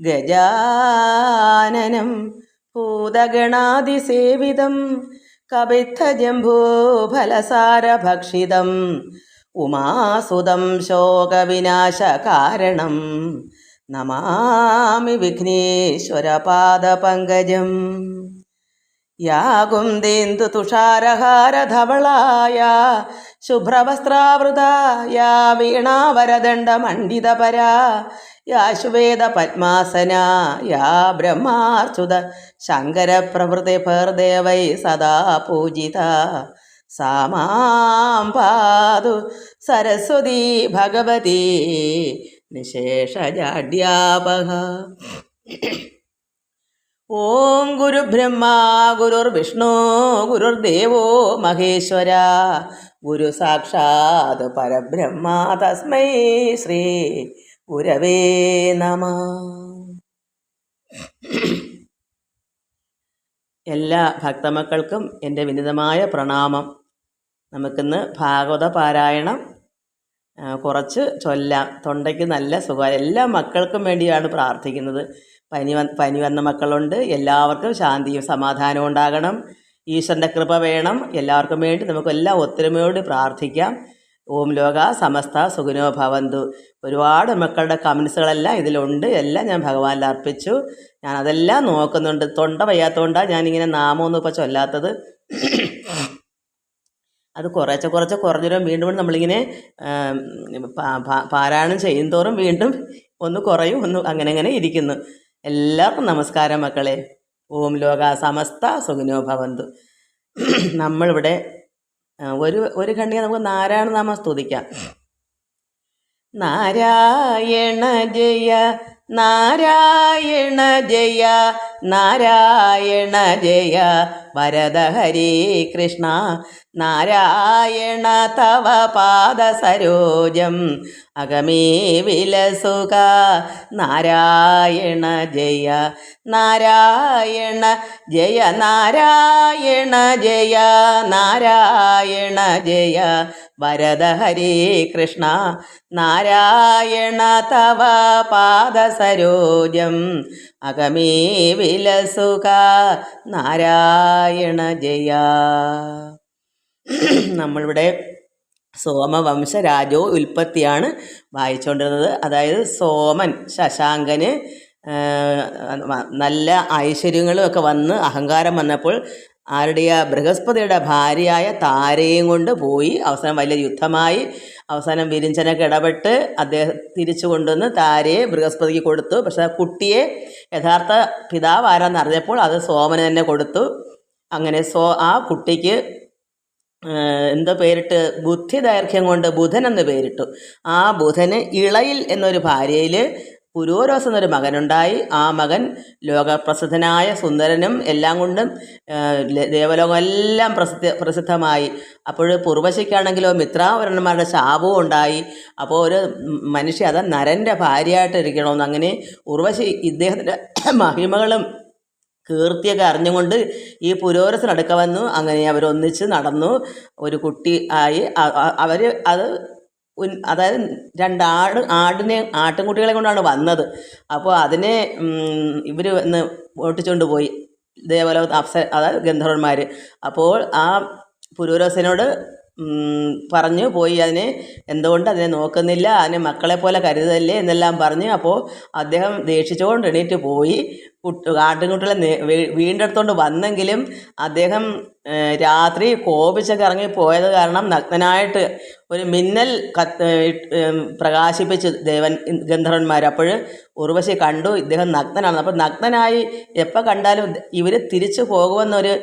ഗജാനനം ഭൂതഗണാതിസേവിതം കവിത്ഥജംഭൂഫലസാരഭക്ഷിതം ഉമാസുതം ശോകവിനാശകാരണം നമാമി വിഘ്നേശ്വരപാദപങ്കജം യാ ദേന്ദു തുഷാരഹാരധവളായ ശുഭ്രവസ്ത്രാവൃത യാ വീണാവരദണ്ഡമണ്ഡിതപരാ യാ യാശുവേദ പത്മാസന യാ ബ്രഹ്മാർച്ചുത ശങ്കരപ്രഭൃതിഭർദേവൈ സദാ പൂജിത. സാമാം പാതു സരസ്വതി ഭഗവതി നിശേഷജാഡ്യാപക ഓം ഗുരുബ്രഹ്മ ഗുരുർ ദേവോ മഹേശ്വര. ഗുരു സാക്ഷാത് പരബ്രഹ്മ തസ്മൈ ശ്രീ ഗുരവേ നമ. എല്ലാ ഭക്തമക്കൾക്കും എന്റെ വിനിതമായ പ്രണാമം. നമുക്കിന്ന് ഭാഗവത പാരായണം കുറച്ച് ചൊല്ലാം. തൊണ്ടയ്ക്ക് നല്ല സുഖം എല്ലാ മക്കൾക്കും വേണ്ടിയാണ് പ്രാർത്ഥിക്കുന്നത്. പനി വന്ന് പനി വന്ന മക്കളുണ്ട്. എല്ലാവർക്കും ശാന്തിയും സമാധാനവും ഉണ്ടാകണം. ഈശ്വരന്റെ കൃപ വേണം. എല്ലാവർക്കും വേണ്ടി നമുക്കെല്ലാം ഒത്തൊരുമയോട് പ്രാർത്ഥിക്കാം. ഓം ലോക സമസ്ത സുഖിനോ ഭവന്തു. ഒരുപാട് മക്കളുടെ കമൻസുകളെല്ലാം ഇതിലുണ്ട്. എല്ലാം ഞാൻ ഭഗവാനിൽ അർപ്പിച്ചു. ഞാൻ അതെല്ലാം നോക്കുന്നുണ്ട്. തൊണ്ട വയ്യാത്തതുകൊണ്ടാണ് ഞാനിങ്ങനെ നാമമൊന്നും ഇപ്പോൾ ചൊല്ലാത്തത്. അത് കുറേശ്ശെ കുറച്ച് കുറഞ്ഞുവരും വീണ്ടും വീണ്ടും നമ്മളിങ്ങനെ പാരായണം ചെയ്യും തോറും പാരായണം ചെയ്യുന്തോറും വീണ്ടും ഒന്ന് കുറയും ഒന്ന് അങ്ങനെ അങ്ങനെ ഇരിക്കുന്നു. എല്ലാവർക്കും നമസ്കാരം മക്കളെ. ഓം ലോക സമസ്ത സുഖനോ ഭവന്തു. നമ്മളിവിടെ ഒരു ഒരു ഖണ്ഡിക നമുക്ക് നാരായണ നാമ സ്തുതിക്കാം. നാരായണ ജയ നാരായണ ജയ നാരായണ ജയ. വരദ ഹരേ കൃഷ്ണ. നാരായണ തവ പാദസരോജം അകമേ വിലസുക. നാരായണ ജയ. നാരായണ ജയ. നാരായണ ജയ. നാരായണ ജയ. വരദ ഹരേ കൃഷ്ണ. നാരായണ തവ പാദസരോജം അകമേ വിലസുക നാരായണ ജയ. നമ്മളിവിടെ സോമവംശ രാജോ ഉൽപ്പത്തിയാണ് വായിച്ചുകൊണ്ടിരുന്നത് അതായത് സോമൻ ശശാങ്കന് നല്ല ഐശ്വര്യങ്ങളും ഒക്കെ വന്ന് അഹങ്കാരം വന്നപ്പോൾ ആരുടെയാ ബൃഹസ്പതിയുടെ ഭാര്യയായ താരയും കൊണ്ട് പോയി അവസാനം വലിയ യുദ്ധമായി. അവസാനം വിരിഞ്ചനൊക്കെ ഇടപെട്ട് അദ്ദേഹം തിരിച്ചു കൊണ്ടുവന്ന് താരയെ ബൃഹസ്പതിക്ക് കൊടുത്തു. പക്ഷേ ആ കുട്ടിയെ യഥാർത്ഥ പിതാവ് ആരാന്ന് അറിഞ്ഞപ്പോൾ അത് സോമന് തന്നെ കൊടുത്തു. അങ്ങനെ സോ ആ കുട്ടിക്ക് എന്തോ പേരിട്ട് ബുദ്ധി ദൈർഘ്യം കൊണ്ട് ബുധൻ എന്ന് പേരിട്ടു. ആ ബുധന് ഇളയിൽ എന്നൊരു ഭാര്യയിൽ പുരോരോസ് എന്നൊരു മകനുണ്ടായി. ആ മകൻ ലോകപ്രസിദ്ധനായ സുന്ദരനും എല്ലാം കൊണ്ടും ദേവലോകമെല്ലാം പ്രസിദ്ധ പ്രസിദ്ധമായി. അപ്പോൾ പൂർവശയ്ക്കാണെങ്കിലോ മിത്രാവരണന്മാരുടെ ശാപവും ഉണ്ടായി. അപ്പോൾ ഒരു മനുഷ്യ അത് നരന്റെ ഭാര്യയായിട്ട് ഇരിക്കണമെന്ന് അങ്ങനെ ഉർവശി ഇദ്ദേഹത്തിന്റെ മഹിമകളും കീർത്തിയൊക്കെ അറിഞ്ഞുകൊണ്ട് ഈ പുരോരസിനടുക്ക വന്നു. അങ്ങനെ അവരൊന്നിച്ച് നടന്നു. ഒരു കുട്ടി ആയി. അവർ അത് അതായത് രണ്ട് ആട് ആടിനെ ആട്ടിൻകുട്ടികളെ കൊണ്ടാണ് വന്നത്. അപ്പോൾ അതിനെ ഇവർ ഒന്ന് ഓട്ടിച്ചുകൊണ്ട് പോയി. ദേവലോകത്ത് അപ്സ അതായത് ഗന്ധർവന്മാർ അപ്പോൾ ആ പുരൂരസനോട് പറഞ്ഞു. പോയി അതിനെ എന്തുകൊണ്ട് അതിനെ നോക്കുന്നില്ല? അതിനെ മക്കളെ പോലെ കരുതല്ലേ എന്നെല്ലാം പറഞ്ഞ്. അപ്പോൾ അദ്ദേഹം ദേഷിച്ചുകൊണ്ട് എണീറ്റ് പോയി. കുട്ടി ആട്ടിൻകുട്ടികളെ വീണ്ടെടുത്തോണ്ട് വന്നെങ്കിലും അദ്ദേഹം രാത്രി കോപിച്ചൊക്കെ ഇറങ്ങി പോയത് കാരണം നഗ്നനായിട്ട് ഒരു മിന്നൽ കത്ത് ദേവൻ ഗന്ധർവന്മാർ അപ്പോൾ ഉർവശി കണ്ടു ഇദ്ദേഹം നഗ്നനാണ് അപ്പോൾ നഗ്നനായി എപ്പോൾ കണ്ടാലും ഇവർ തിരിച്ചു പോകുമെന്നൊരു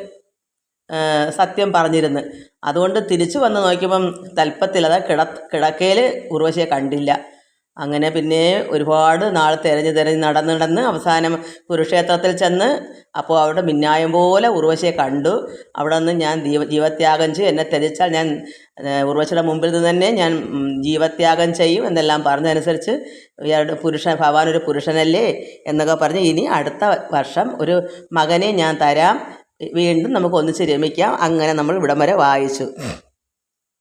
സത്യം പറഞ്ഞിരുന്നു. അതുകൊണ്ട് തിരിച്ചു വന്ന് നോക്കിയപ്പം തൽപ്പത്തിൽ അതായത് കിട കിടക്കയിൽ ഉർവശിയെ കണ്ടില്ല. അങ്ങനെ പിന്നെ ഒരുപാട് നാൾ തിരഞ്ഞ് തിരഞ്ഞ് നടന്ന് നടന്ന് അവസാനം കുരുക്ഷേത്രത്തിൽ ചെന്ന് അപ്പോൾ അവിടെ മിന്നായം പോലെ ഉർവശിയെ കണ്ടു. അവിടെ നിന്ന് ഞാൻ ജീവ ജീവത്യാഗം ചെയ്യും. എന്നെ ത്യജിച്ചാൽ ഞാൻ ഉർവശിയുടെ മുമ്പിൽ നിന്ന് തന്നെ ഞാൻ ജീവത്യാഗം ചെയ്യും എന്നെല്ലാം പറഞ്ഞതനുസരിച്ച് ഇയാളുടെ പുരുഷൻ ഭഗവാൻ ഒരു പുരുഷനല്ലേ എന്നൊക്കെ പറഞ്ഞ് ഇനി അടുത്ത വർഷം ഒരു മകനെ ഞാൻ തരാം. വീണ്ടും നമുക്ക് ഒന്നിച്ച് രമിക്കാം അങ്ങനെ നമ്മൾ ഇവിടം വരെ വായിച്ചു.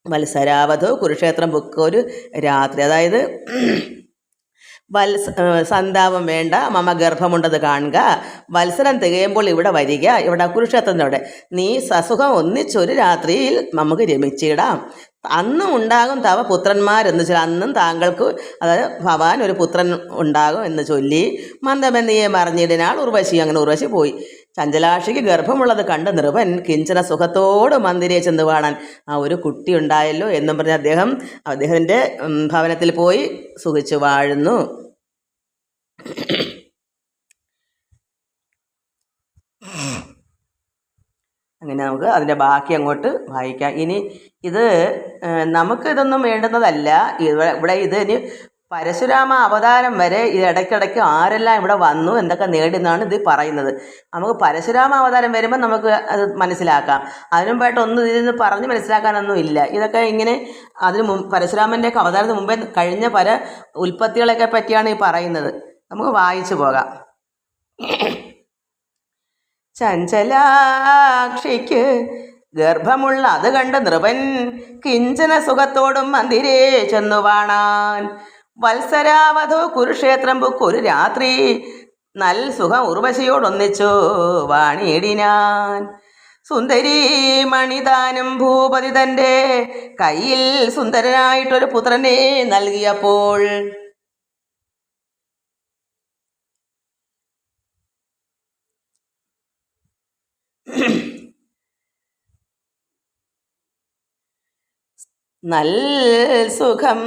വത്സരാവധോ കുരുക്ഷേത്രം ബുക്ക് ഒരു രാത്രി. അതായത് വത്സ സന്താപം വേണ്ട മമ ഗർഭമുണ്ടത് കാണുക. വത്സരം തികയുമ്പോൾ ഇവിടെ വരിക. ഇവിടെ കുരുക്ഷേത്രത്തിനോടെ നീ സസുഖം ഒന്നിച്ചൊരു രാത്രിയിൽ നമുക്ക് രമിച്ചിടാം. അന്നും ഉണ്ടാകും തവ പുത്രന്മാരെന്ന് വെച്ചാൽ അന്നും താങ്കൾക്ക് അതായത് ഭവാൻ ഒരു പുത്രൻ ഉണ്ടാകും എന്ന് ചൊല്ലി. മന്ദമെന്നിയെ മറിഞ്ഞിടിനാൾ ഉർവശി. അങ്ങനെ ഉർവശി പോയി. ചഞ്ചലാക്ഷിക്ക് ഗർഭമുള്ളത് കണ്ട് നൃപൻ കിഞ്ചന സുഖത്തോട് മന്ദിരയെ ചെന്ന് കാണാൻ. ആ ഒരു കുട്ടി ഉണ്ടായല്ലോ എന്നും പറഞ്ഞ് അദ്ദേഹം അദ്ദേഹത്തിന്റെ ഭവനത്തിൽ പോയി സുഖിച്ചു വാഴുന്നു. അങ്ങനെ നമുക്ക് അതിന്റെ ബാക്കി അങ്ങോട്ട് വായിക്കാം. ഇനി ഇത് നമുക്ക് ഇതൊന്നും വേണ്ടുന്നതല്ല. ഇവിടെ ഇവിടെ ഇത് ഇനി പരശുരാമ അവതാരം വരെ ഇത് ഇടയ്ക്കിടയ്ക്ക് ആരെല്ലാം ഇവിടെ വന്നു എന്തൊക്കെ നേടി എന്നാണ് ഇത് പറയുന്നത്. നമുക്ക് പരശുരാമ അവതാരം വരുമ്പോൾ നമുക്ക് അത് മനസ്സിലാക്കാം. അതിനുമ്പായിട്ട് ഒന്നും ഇതിൽ പറഞ്ഞ് മനസ്സിലാക്കാനൊന്നും ഇല്ല. ഇതൊക്കെ ഇങ്ങനെ അതിന് മുമ്പ് പരശുരാമന്റെയൊക്കെ അവതാരത്തിന് മുമ്പേ കഴിഞ്ഞ പല ഉൽപ്പത്തികളെയൊക്കെ പറ്റിയാണ് ഈ പറയുന്നത്. നമുക്ക് വായിച്ചു പോകാം. ചഞ്ചലാക്ഷിക്ക് ഗർഭമുള്ള അത് കണ്ട് നൃപൻ കിഞ്ചന സുഖത്തോടും മന്ദിരേ ചെന്നു വാണാൻ. വത്സരാവധു കുരുക്ഷേത്രം ഒരു രാത്രി. നൽ സുഖം ഉർവശിയോടൊന്നിച്ചു വാണിയിടിനാൻ. സുന്ദരി മണിതാനും ഭൂപതി തന്റെ കയ്യിൽ സുന്ദരനായിട്ടൊരു പുത്രനെ നൽകിയപ്പോൾ. നൽ സുഖം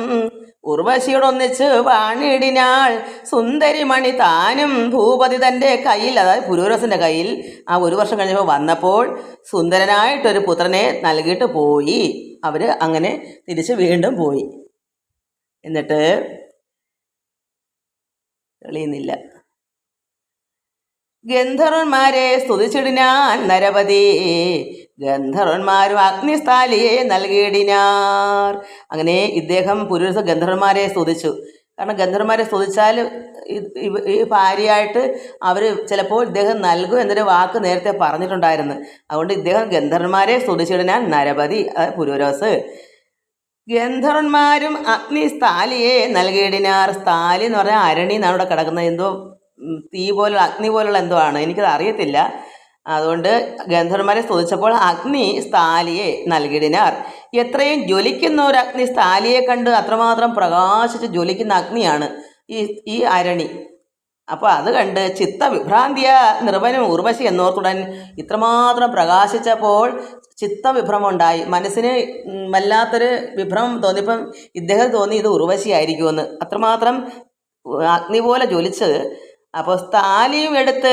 ഉർവശിയോടൊന്നിച്ച് വാണിടിനാൾ സുന്ദരിമണി താനും ഭൂപതി തന്റെ കയ്യിൽ അതായത് പുരൂരസിന്റെ കയ്യിൽ ആ ഒരു വർഷം കഴിഞ്ഞപ്പോൾ വന്നപ്പോൾ സുന്ദരനായിട്ടൊരു പുത്രനെ നൽകിയിട്ട് പോയി. അവർ അങ്ങനെ തിരിച്ച് വീണ്ടും പോയി. എന്നിട്ട് തെളിയുന്നില്ല. ഗന്ധർവന്മാരെ സ്തുതിച്ചിടിനാൻ നരപതി. ഗന്ധർവന്മാരും അഗ്നിസ്ഥാലിയെ നൽകിയിടിനാർ. അങ്ങനെ ഇദ്ദേഹം പുരുഷ ഗന്ധർവന്മാരെ സ്തുതിച്ചു. കാരണം ഗന്ധർവന്മാരെ സ്തുതിച്ചാൽ ഈ ഭാര്യയായിട്ട് അവർ ചിലപ്പോൾ ഇദ്ദേഹം നൽകും എന്നൊരു വാക്ക് നേരത്തെ പറഞ്ഞിട്ടുണ്ടായിരുന്നു. അതുകൊണ്ട് ഇദ്ദേഹം ഗന്ധർവന്മാരെ സ്തുതിച്ചിടിനാൻ നരപതി പുരൂരോസ്. ഗന്ധർവന്മാരും അഗ്നി സ്ഥാലിയെ നൽകിയിടിനാർ. സ്ഥാലി എന്ന് പറഞ്ഞാൽ അരണി എന്നാണ് ഇവിടെ കിടക്കുന്നത്. എന്തോ തീ പോലുള്ള അഗ്നി പോലുള്ള എന്തോ ആണ്. എനിക്കത് അറിയത്തില്ല. അതുകൊണ്ട് ഗന്ധർവന്മാരെ സ്തുതിച്ചപ്പോൾ അഗ്നി സ്ഥാലിയെ നൽകിടിനാർ. എത്രയും ജ്വലിക്കുന്ന ഒരു അഗ്നി സ്ഥാലിയെ കണ്ട് അത്രമാത്രം പ്രകാശിച്ച് ജ്വലിക്കുന്ന അഗ്നിയാണ് ഈ ഈ അരണി. അപ്പോൾ അത് കണ്ട് ചിത്തവിഭ്രാന്തിയ നിർവനും ഉർവശി എന്നോർത്തുടൻ ഇത്രമാത്രം പ്രകാശിച്ചപ്പോൾ ചിത്തവിഭ്രമം മനസ്സിന് വല്ലാത്തൊരു വിഭ്രമം തോന്നിയപ്പം ഇദ്ദേഹം തോന്നി ഇത് ഉർവശിയായിരിക്കുമെന്ന്. അത്രമാത്രം അഗ്നി പോലെ ജ്വലിച്ച് അപ്പോൾ സ്ഥാലിയും എടുത്ത്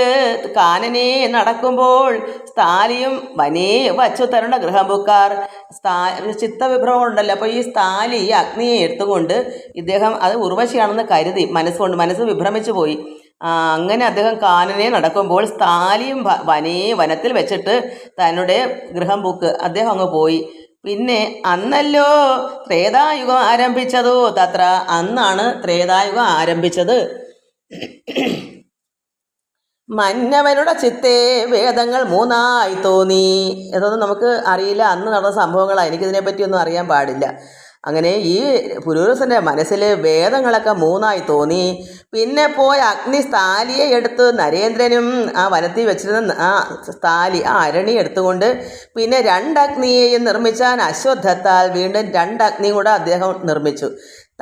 കാനനെ നടക്കുമ്പോൾ സ്ഥാലിയും വനേ വച്ചു തരുണ ഗൃഹബുക്കാർ സ്ഥാ ചിത്തവിഭ്രമം ഉണ്ടല്ലോ. അപ്പോൾ ഈ സ്ഥാലി ഈ അഗ്നിയെ എടുത്തുകൊണ്ട് ഇദ്ദേഹം അത് ഉർവശിയാണെന്ന് കരുതി. മനസ്സുകൊണ്ട് മനസ്സ് വിഭ്രമിച്ചു പോയി. അങ്ങനെ അദ്ദേഹം കാനനെ നടക്കുമ്പോൾ സ്ഥാലിയും വനേ വനത്തിൽ വെച്ചിട്ട് തന്നുടെ ഗൃഹം പൂക്ക് അദ്ദേഹം അങ്ങ് പോയി. പിന്നെ അന്നല്ലോ ത്രേതായുഗം ആരംഭിച്ചതോ തത്ര? അന്നാണ് ത്രേതായുഗം ആരംഭിച്ചത്. മന്നവനുടെ ചിത്തെ വേദങ്ങൾ മൂന്നായി തോന്നി. എന്നൊന്നും നമുക്ക് അറിയില്ല. അന്ന് നടന്ന സംഭവങ്ങളാണ്. എനിക്കിതിനെ പറ്റിയൊന്നും അറിയാൻ പാടില്ല. അങ്ങനെ ഈ പുരൂരസന്റെ മനസ്സിൽ വേദങ്ങളൊക്കെ മൂന്നായി തോന്നി. പിന്നെ പോയി അഗ്നി സ്ഥാലിയെ എടുത്ത് നരേന്ദ്രനും ആ വനത്തിൽ വെച്ചിരുന്ന ആ സ്ഥാലി ആ അരണി എടുത്തുകൊണ്ട് പിന്നെ രണ്ട് അഗ്നിയെയും നിർമ്മിച്ചാൻ അശ്വത്ഥത്താൽ വീണ്ടും രണ്ട് അഗ്നിയും കൂടെ അദ്ദേഹം നിർമ്മിച്ചു.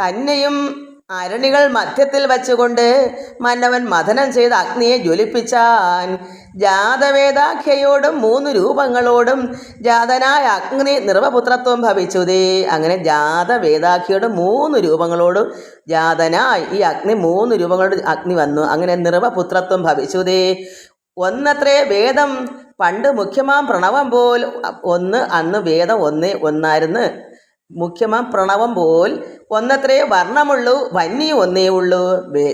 തന്നെയും അരണികൾ മധ്യത്തിൽ വച്ചുകൊണ്ട് മന്നവൻ മഥനം ചെയ്ത് അഗ്നിയെ ജ്വലിപ്പിച്ചാൻ. ജാതവേദാഖ്യയോടും മൂന്ന് രൂപങ്ങളോടും ജാതനായ അഗ്നി നിർവപുത്രത്വം ഭവിച്ചുതേ അങ്ങനെ ജാതവേദാഖ്യയുടെ മൂന്ന് രൂപങ്ങളോടും ജാതനായി ഈ അഗ്നി മൂന്ന് രൂപങ്ങളോട് അഗ്നി വന്നു. അങ്ങനെ നിർവപുത്രത്വം ഭവിച്ചുതേ ഒന്നത്രേ വേദം. പണ്ട് മുഖ്യമാം പ്രണവം പോൽ ഒന്ന് അന്ന് വേദം ഒന്നേ ഒന്നായിരുന്നു. മുഖ്യമാം പ്രണവം പോൽ ഒന്നത്രേ വർണമുള്ളൂ വന്നി ഒന്നേ ഉള്ളൂ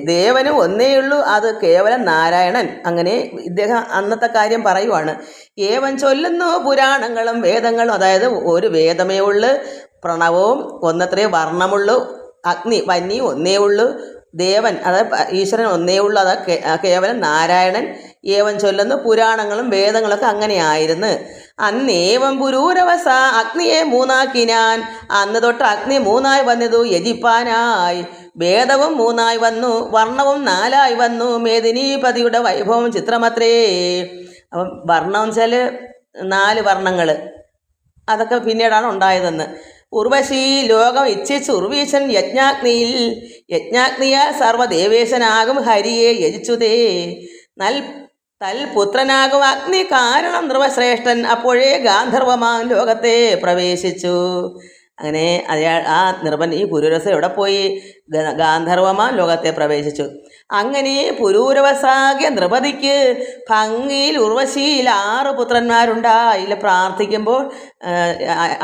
ദേവന് ഒന്നേ ഉള്ളൂ അത് കേവലം നാരായണൻ. അങ്ങനെ ഇദ്ദേഹം അന്നത്തെ കാര്യം പറയുവാണ്. ഏവൻ ചൊല്ലുന്നു പുരാണങ്ങളും വേദങ്ങളും അതായത് ഒരു വേദമേ ഉള്ളു പ്രണവവും ഒന്നത്രേ വർണമുള്ളൂ അഗ്നി വന്നി ഒന്നേ ഉള്ളൂ ദേവൻ അതായത് ഈശ്വരൻ ഒന്നേ ഉള്ളൂ അത് കേവലം നാരായണൻ. ഏവൻ ചൊല്ലുന്നു പുരാണങ്ങളും വേദങ്ങളൊക്കെ അങ്ങനെയായിരുന്നു. അന്നേവം പുരൂരവസ അഗ്നിയെ മൂന്നാക്കി ഞാൻ. അന്ന് തൊട്ട് അഗ്നി മൂന്നായി വന്നതു യജിപ്പാനായി. ഭേദവും മൂന്നായി വന്നു വർണവും നാലായി വന്നു. മേദിനീപതിയുടെ വൈഭവം ചിത്രമത്രേ. അപ്പം വർണം വെച്ചാൽ നാല് വർണങ്ങൾ അതൊക്കെ പിന്നീടാണ് ഉണ്ടായതെന്ന്. ഉർവശി ലോകം ഇച്ഛിച്ച് ഉർവീശൻ യജ്ഞാഗ്നിയിൽ. യജ്ഞാഗ്നിയാൽ സർവദേവേശനാകും ഹരിയെ യജിച്ചുതേ. നൽ തൽപുത്രനാകും അഗ്നി കാരണം ധ്രുവശ്രേഷ്ഠൻ അപ്പോഴേ ഗാന്ധർവമാൻ ലോകത്തെ പ്രവേശിച്ചു. അങ്ങനെ അയാൾ ആ നിർബൻ ഈ പുരൂരവസ എവിടെ പോയി ഗാന്ധർവമാൻ ലോകത്തെ പ്രവേശിച്ചു. അങ്ങനെ പുരൂരവസാകിയ നൃപതിക്ക് ഭംഗിയിൽ ഉർവശിയിൽ ആറ് പുത്രന്മാരുണ്ടായില്ല. പ്രാർത്ഥിക്കുമ്പോൾ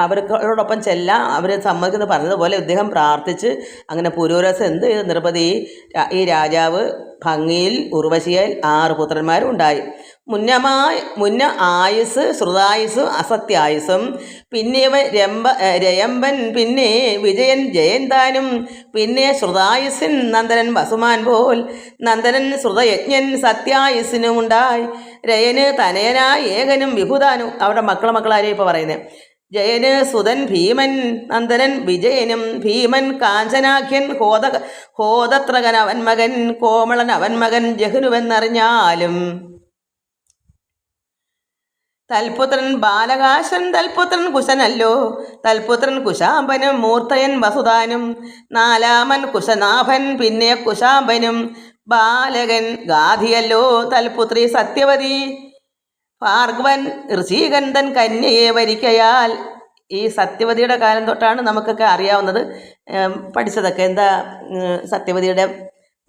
അവർക്കോടൊപ്പം ചെല്ലാം അവർ സമ്മതിക്കുന്നു പറഞ്ഞതുപോലെ ഇദ്ദേഹം പ്രാർത്ഥിച്ച് അങ്ങനെ പുരൂരവസ എന്ത് ചെയ്തു? നൃപതി ഈ രാജാവ് ഭംഗിയിൽ ഉർവശിയിൽ ആറ് പുത്രന്മാരും ഉണ്ടായി മുന്നമായി മുന്ന ആയുസ് ശ്രുതായുസും അസത്യായുസും പിന്നെ രംബ രയമ്പൻ പിന്നെ വിജയൻ ജയന്താനും പിന്നെ ശ്രുതായുസിൻ നന്ദനൻ വസുമാൻ പോൽ നന്ദനൻ ശ്രുതയജ്ഞൻ സത്യായുസിനും ഉണ്ടായി. രയന് തനയനായ ഏകനും വിഭുതാനും. അവരുടെ മക്കളെ മക്കളാരെയും ഇപ്പോൾ പറയുന്നത് ജയന് സുതൻ ഭീമൻ നന്ദനൻ വിജയനും ഭീമൻ കാഞ്ചനാഖ്യൻ ഹോത ഹോതത്രകൻ അവൻ മകൻ കോമളൻ അവൻ മകൻ ജഹനുവെന്നറിഞ്ഞാലും. തൽപുത്രൻ ബാലകാശൻ തൽപുത്രൻ കുശനല്ലോ. തൽപുത്രൻ കുശാംബനും മൂർത്തയൻ വസുതാനും. നാലാമൻ കുശനാഭൻ പിന്നെ കുശാംബനും ബാലകൻ ഗാധിയല്ലോ തൽപുത്രി സത്യവതി. ഭാർഗവൻ ഋഷീകൻ കന്യയെ വരിക്കയാൽ ഈ സത്യവതിയുടെ കാലം തൊട്ടാണ് നമുക്കൊക്കെ അറിയാവുന്നത്. പഠിച്ചതൊക്കെ എന്താ സത്യവതിയുടെ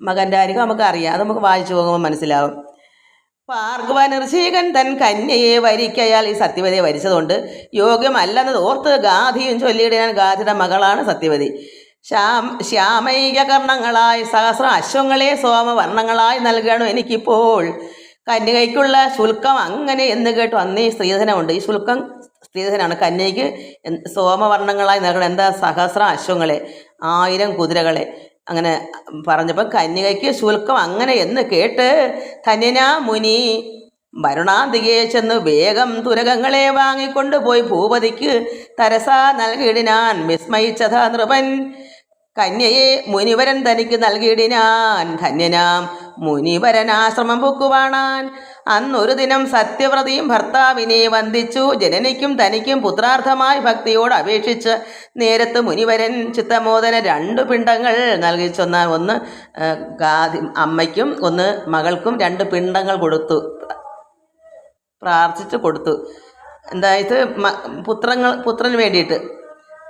മകന്റെ ആയിരിക്കും നമുക്ക് അറിയാം അത് നമുക്ക് വായിച്ചു പോകുമ്പോൾ മനസ്സിലാവും. ഭാർഗവൻ ഋഷീകൻ തൻ കന്യയെ വരിക്കയാൽ ഈ സത്യവതിയെ വരിച്ചതുകൊണ്ട് യോഗ്യമല്ലെന്നത് ഓർത്ത് ഗാധിയും ചൊല്ലിയിടാൻ ഗാധിയുടെ മകളാണ് സത്യവതി. ശ്യാം കർണങ്ങളായി സഹസ്ര അശ്വങ്ങളെ സോമവർണങ്ങളായി നൽകണു എനിക്കിപ്പോൾ. കന്യകയ്ക്കുള്ള ശുൽക്കം അങ്ങനെ എന്ന് കേട്ടു. അന്നേ സ്ത്രീധനമുണ്ട്. ഈ ശുൽക്കം സ്ത്രീധനാണ് കന്യയ്ക്ക് സോമവർണങ്ങളായി നൽകണം. എന്താ? സഹസ്ര അശ്വങ്ങളെ ആയിരം കുതിരകളെ. അങ്ങനെ പറഞ്ഞപ്പോൾ കന്യകയ്ക്ക് ശുൽക്കം അങ്ങനെ എന്ന് കേട്ട് ധന്യനാ മുനി വരുണാന്തികയെ ചെന്ന് വേഗം തുരകങ്ങളെ വാങ്ങിക്കൊണ്ട് പോയി ഭൂപതിക്ക് തരസാ നൽകിയിടിനാൻ വിസ്മയിച്ചതാ നൃപൻ. കന്യയെ മുനിവരൻ തനിക്ക് നൽകിയിടിനാൻ ധന്യനാം. മുനിവരൻ ആശ്രമം പൊക്കുവാണാൻ. അന്നൊരു ദിനം സത്യവ്രതിയും ഭർത്താവിനെ വന്ദിച്ചു. ജനനിക്കും തനിക്കും പുത്രാർത്ഥമായി ഭക്തിയോട് അപേക്ഷിച്ച് നേരത്ത് മുനിവരൻ ചിത്തമോദന രണ്ടു പിണ്ടങ്ങൾ നൽകി ചൊന്ന ഒന്ന് അമ്മയ്ക്കും ഒന്ന് മകൾക്കും രണ്ട് പിണ്ടങ്ങൾ കൊടുത്തു. പ്രാർത്ഥിച്ച് കൊടുത്തു. എന്തായത് പുത്രങ്ങൾ പുത്രന് വേണ്ടിയിട്ട്.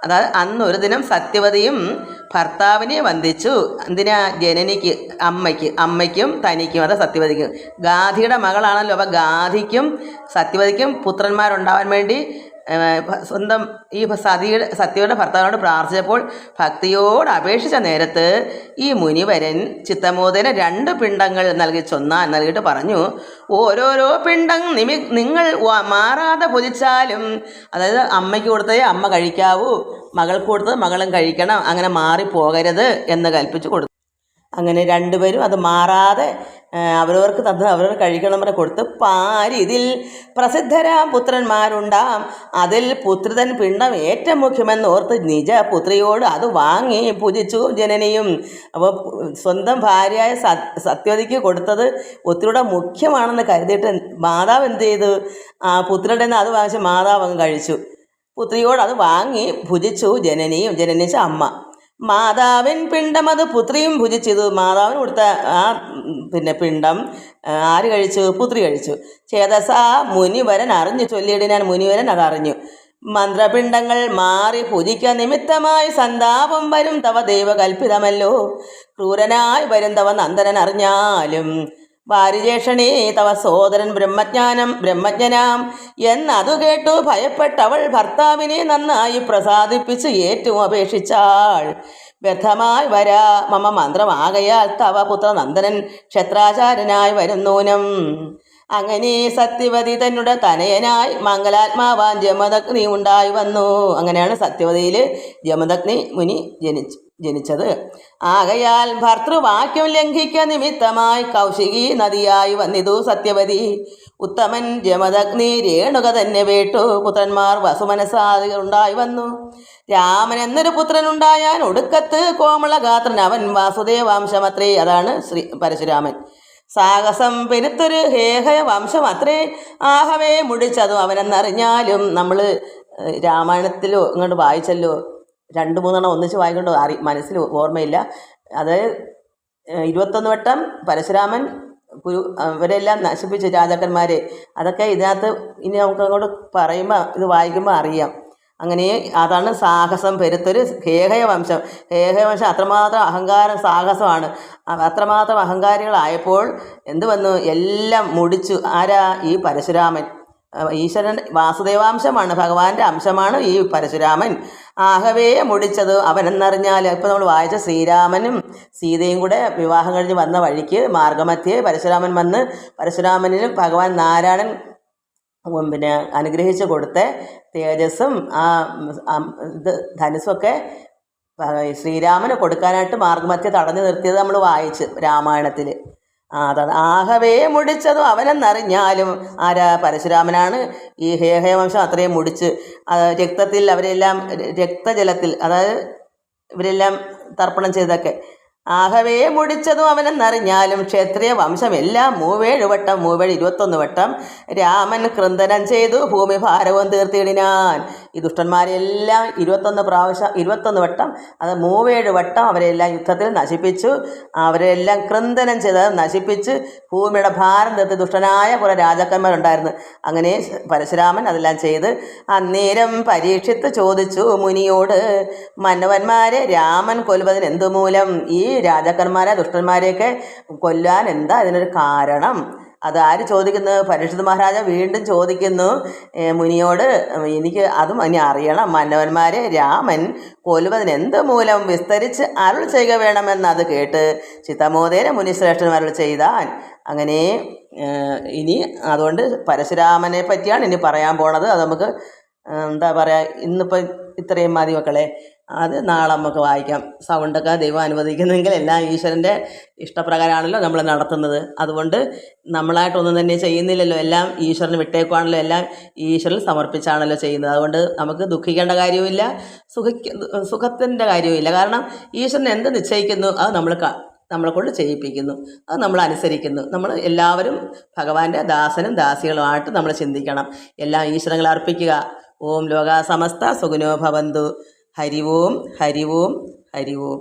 അതായത് അന്ന് ഒരു ദിനം സത്യവതിയും ഭർത്താവിനെ വന്ദിച്ചു. എന്തിനാ ജനനിക്ക് അമ്മയ്ക്ക് അമ്മയ്ക്കും തനിക്കും അതാ സത്യവതിക്കും. ഗാധിയുടെ മകളാണല്ലോ അപ്പോൾ ഗാധിക്കും സത്യവതിക്കും പുത്രന്മാരുണ്ടാവാൻ വേണ്ടി സ്വന്തം ഈ സതിയുടെ സത്യയുടെ ഭർത്താവിനോട് പ്രാർത്ഥിച്ചപ്പോൾ ഭക്തിയോട് അപേക്ഷിച്ച നേരത്ത് ഈ മുനിവരൻ ചിത്തമോദന രണ്ട് പിണ്ടങ്ങൾ നൽകി ചൊന്നാൻ നൽകിയിട്ട് പറഞ്ഞു ഓരോരോ പിണ്ടം നിമി നിങ്ങൾ മാറാതെ പൊതിച്ചാലും അതായത് അമ്മയ്ക്ക് കൊടുത്തേ അമ്മ കഴിക്കാവൂ മകൾക്ക് കൊടുത്തത് മകളും കഴിക്കണം അങ്ങനെ മാറിപ്പോകരുത് എന്ന് കൽപ്പിച്ചു കൊടുത്തു. അങ്ങനെ രണ്ടുപേരും അത് മാറാതെ അവരവർക്ക് തന്ന് അവരവർ കഴിക്കണം വരെ കൊടുത്ത് പാരിതിൽ പ്രസിദ്ധരാം പുത്രന്മാരുണ്ടാം. അതിൽ പുത്രിതൻ പിണ്ടം ഏറ്റവും മുഖ്യമെന്ന് ഓർത്ത് നിജ പുത്രിയോട് അത് വാങ്ങി പൂജിച്ചു ജനനിയും. അപ്പോൾ സ്വന്തം ഭാര്യയായ സത് സത്യവതിക്ക് കൊടുത്തത് ഒത്തിരിയുടെ മുഖ്യമാണെന്ന് കരുതിയിട്ട് മാതാവ് എന്ത് ചെയ്തു? ആ പുത്രിയുടെ അത് വാങ്ങിച്ച് മാതാവ് അങ്ങ് കഴിച്ചു. പുത്രിയോട് അത് വാങ്ങി ഭുജിച്ചു ജനനിയും ജനനിച്ച അമ്മ. മാതാവിൻ പിണ്ടം അത് പുത്രിയും ഭുജിച്ചത്. മാതാവിന് കൊടുത്ത ആ പിന്നെ പിണ്ടം ആര് കഴിച്ചു? പുത്രി കഴിച്ചു. ചേതസ മുനിവരൻ അറിഞ്ഞു ചൊല്ലിയിടിനാൻ മുനിവരൻ അതറിഞ്ഞു മന്ത്രപിണ്ടങ്ങൾ മാറി ഭുജിക്ക നിമിത്തമായി സന്താപം വരും. തവ ദൈവകൽപ്പിതമല്ലോ. ക്രൂരനായി വരും തവ നന്ദനൻ അറിഞ്ഞാലും വാരിജേഷണേ തവ സോദരൻ ബ്രഹ്മജ്ഞാനം ബ്രഹ്മജ്ഞനാം. എന്നതു കേട്ടു ഭയപ്പെട്ടവൾ ഭർത്താവിനെ നന്നായി പ്രസാദിപ്പിച്ച് ഏറ്റവും അപേക്ഷിച്ചാൾ. വ്യർത്ഥമായി വരാ മമ മന്ത്രമാകയാൽ തവ പുത്ര നന്ദനൻ ക്ഷത്രാചാരനായി വരുന്നൂനം. അങ്ങനെ സത്യവതി തന്നുടെ തനയനായി മംഗലാത്മാവാൻ ജമദഗ്നി ഉണ്ടായി വന്നു. അങ്ങനെയാണ് സത്യവതിയിൽ ജമദഗ്നി മുനി ജനിച്ചു. ജനിച്ചത്. ആകയാൽ ഭർത്തൃവാക്യം ലംഘിക്ക നിമിത്തമായി കൗശികി നദിയായി വന്നിതു സത്യവതി. ഉത്തമൻ ജമദഗ്നി രേണുക തന്നെ വേട്ടു. പുത്രന്മാർ വസുമനസാധികൾ ഉണ്ടായി വന്നു. രാമൻ എന്നൊരു പുത്രൻ ഉണ്ടായാൽ ഒടുക്കത്ത് കോമളഗാത്രൻ അവൻ വാസുദേവാംശമത്രേ. അതാണ് ശ്രീ പരശുരാമൻ. സാഹസം പെരുത്തൊരു ഹേഹയ വംശം അത്രേ ആഹവേ മുടിച്ചതും അവനെന്നറിഞ്ഞാലും നമ്മൾ രാമായണത്തിലോ ഇങ്ങോട്ട് വായിച്ചല്ലോ. രണ്ട് മൂന്നെണ്ണം ഒന്നിച്ച് വായിക്കൊണ്ട് അറി മനസ്സിൽ ഓർമ്മയില്ല. അത് ഇരുപത്തൊന്ന് വട്ടം പരശുരാമൻ കുരു അവരെല്ലാം നശിപ്പിച്ചു രാജാക്കന്മാരെ. അതൊക്കെ ഇതിനകത്ത് ഇനി നമുക്ക് അങ്ങോട്ട് പറയുമ്പോൾ ഇത് വായിക്കുമ്പോൾ അറിയാം. അങ്ങനെ അതാണ് സാഹസം പെരുത്തൊരു ഹേഹയ വംശം. ഹേഹയ വംശം അത്രമാത്രം അഹങ്കാരം സാഹസമാണ്. അത്രമാത്രം അഹങ്കാരികളായപ്പോൾ എന്ത് വന്നു? എല്ലാം മുടിച്ചു. ആരാ? ഈ പരശുരാമൻ. ഈശ്വരൻ വാസുദേവാംശമാണ് ഭഗവാന്റെ അംശമാണ് ഈ പരശുരാമൻ. ആകവേ മുടിച്ചത് അവനെന്നറിഞ്ഞാൽ ഇപ്പം നമ്മൾ വായിച്ച ശ്രീരാമനും സീതയും കൂടെ വിവാഹം കഴിഞ്ഞ് വന്ന വഴിക്ക് മാർഗമധ്യേ പരശുരാമൻ വന്ന് പരശുരാമനിലും ഭഗവാൻ നാരായണൻ പിന്നെ അനുഗ്രഹിച്ചു കൊടുത്ത തേജസ്സും ആ ഇത് ധനുസ്സൊക്കെ ശ്രീരാമന് കൊടുക്കാനായിട്ട് മാർഗമധ്യ തടഞ്ഞു നിർത്തിയത് നമ്മൾ വായിച്ച് രാമായണത്തിൽ ആ അതാണ്. ആഹവേ മുടിച്ചതും അവനെന്നറിഞ്ഞാലും ആരാ പരശുരാമനാണ്? ഈ ഹേഹയവംശം അത്രയും മുടിച്ച് രക്തത്തിൽ അവരെല്ലാം രക്തജലത്തിൽ അതായത് ഇവരെല്ലാം തർപ്പണം ചെയ്തൊക്കെ ആഹവേ മുടിച്ചതും അവനെന്നറിഞ്ഞാലും ക്ഷത്രിയ വംശമെല്ലാം മൂവേഴ് വട്ടം മൂവേഴ് ഇരുപത്തൊന്ന് വട്ടം രാമൻ കൃന്ദനം ചെയ്തു ഭൂമി ഭാരവും തീർത്തിയിടിനാൻ ഈ ദുഷ്ടന്മാരെല്ലാം ഇരുപത്തൊന്ന് പ്രാവശ്യം ഇരുപത്തൊന്ന് വട്ടം അത് മൂവേഴ് വട്ടം അവരെല്ലാം യുദ്ധത്തിൽ നശിപ്പിച്ചു. അവരെല്ലാം ക്രന്ദനം ചെയ്ത് നശിപ്പിച്ച് ഭൂമിയുടെ ഭാരം തീർത്ത് ദുഷ്ടനായ കുറേ രാജാക്കന്മാരുണ്ടായിരുന്നു. അങ്ങനെ പരശുരാമൻ അതെല്ലാം ചെയ്ത് അന്നേരം പരീക്ഷിത്ത് ചോദിച്ചു മുനിയോട് മന്നവന്മാരെ രാമൻ കൊല്ലുന്നതിന് എന്തു മൂലം ഈ രാജാക്കന്മാരെ ദുഷ്ടന്മാരെയൊക്കെ കൊല്ലാൻ എന്താ അതിനൊരു കാരണം? അത് ആര് ചോദിക്കുന്നു? പരീക്ഷിത് മഹാരാജ വീണ്ടും ചോദിക്കുന്നു. മുനിയോട് എനിക്ക് അതും ഇനി അറിയണം. മന്നവന്മാരെ രാമൻ കൊല്ലുവതിന് എന്ത് മൂലം വിസ്തരിച്ച് അരുൾ ചെയ്യുക വേണമെന്നത് കേട്ട് ചിത്തമോദേന മുനിശ്രേഷ്ഠൻ അരുൾ ചെയ്താൻ. അങ്ങനെ ഇനി അതുകൊണ്ട് പരശുരാമനെ പറ്റിയാണ് ഇനി പറയാൻ പോണത്. അത് നമുക്ക് എന്താ പറയുക ഇന്നിപ്പോൾ ഇത്രയും മതി മക്കളെ. അത് നാളെ നമുക്ക് വായിക്കാം. സൗണ്ടൊക്കെ ദൈവം അനുവദിക്കുന്നെങ്കിൽ എല്ലാം ഈശ്വരന്റെ ഇഷ്ടപ്രകാരമാണല്ലോ നമ്മൾ നടത്തുന്നത്. അതുകൊണ്ട് നമ്മളായിട്ടൊന്നും തന്നെ ചെയ്യുന്നില്ലല്ലോ. എല്ലാം ഈശ്വരന് വിട്ടേക്കുവാണല്ലോ. എല്ലാം ഈശ്വരൻ സമർപ്പിച്ചാണല്ലോ ചെയ്യുന്നത്. അതുകൊണ്ട് നമുക്ക് ദുഃഖിക്കേണ്ട കാര്യവുമില്ല. സുഖിക്ക സുഖത്തിന്റെ കാര്യവുമില്ല. കാരണം ഈശ്വരൻ എന്ത് നിശ്ചയിക്കുന്നു? അത് നമ്മൾ നമ്മളെ കൊണ്ട് ചെയ്യിപ്പിക്കുന്നു. അത് നമ്മൾ അനുസരിക്കുന്നു. നമ്മൾ എല്ലാവരും ഭഗവാന്റെ ദാസനും ദാസികളുമായിട്ട് നമ്മൾ ചിന്തിക്കണം. എല്ലാം ഈശ്വരങ്ങളെ അർപ്പിക്കുക. ഓം ലോക സമസ്ത സുഖനോ ഭവന്തു. ഹരി ഓം ഹരി ഓം ഹരി ഓം